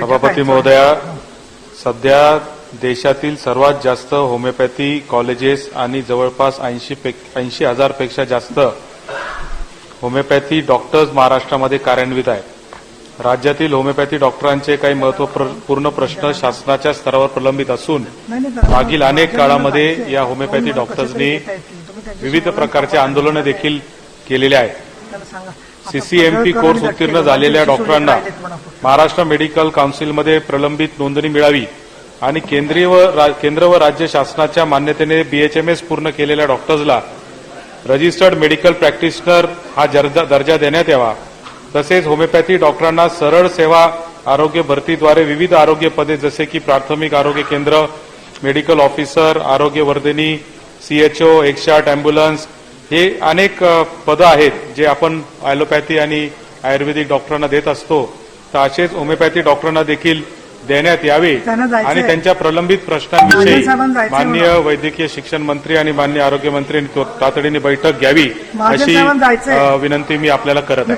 सभापती महोदया सध्या देशातील सर्वात जास्त होमिओपॅथी कॉलेजेस आणि जवळपास ऐंशी ऐंशी हजारपेक्षा जास्त होमिओपॅथी डॉक्टर्स महाराष्ट्रामध्ये कार्यान्वित आहेत. राज्यातील होमिओपॅथी डॉक्टरांचे काही महत्त्वपूर्ण प्रश्न शासनाच्या स्तरावर प्रलंबित असून मागील अनेक काळामध्ये या होमिओपॅथी डॉक्टर्सनी विविध प्रकारचे आंदोलनं देखील केलेले आहेत. सीसीएमपी कोर्स उत्तीर्ण झालेल्या डॉक्टरांना महाराष्ट्र मेडिकल काउन्सिलमध्ये प्रलंबित नोंदणी मिळावी आणि केंद्रीय व रा- केंद्र व राज्य शासनाच्या मान्यतेने बीएचएमएस पूर्ण केलेल्या डॉक्टर्सला रजिस्टर्ड मेडिकल प्रॅक्टिशनर हा दर्जा देण्यात यावा. तसेच होमिओपॅथी डॉक्टरांना सरळ सेवा आरोग्य भरतीद्वारे विविध आरोग्य पदे जसे की प्राथमिक आरोग्य केंद्र मेडिकल ऑफिसर आरोग्यवर्धिनी सीएचओ एकशाट अँब्युलन्स हे अनेक पदं आहेत जे आपण ॲलोपॅथी आणि आयुर्वेदिक डॉक्टरांना देत असतो. असेच होमिओपॅथी डॉक्टरांना देखील देण्यात यावे. आणि त्यांच्या प्रलंबित प्रश्नांविषयी माननीय वैद्यकीय शिक्षण मंत्री आणि माननीय आरोग्य मंत्री तातडीने बैठक घ्यावी अशी विनंती मी आपल्याला करत आहे.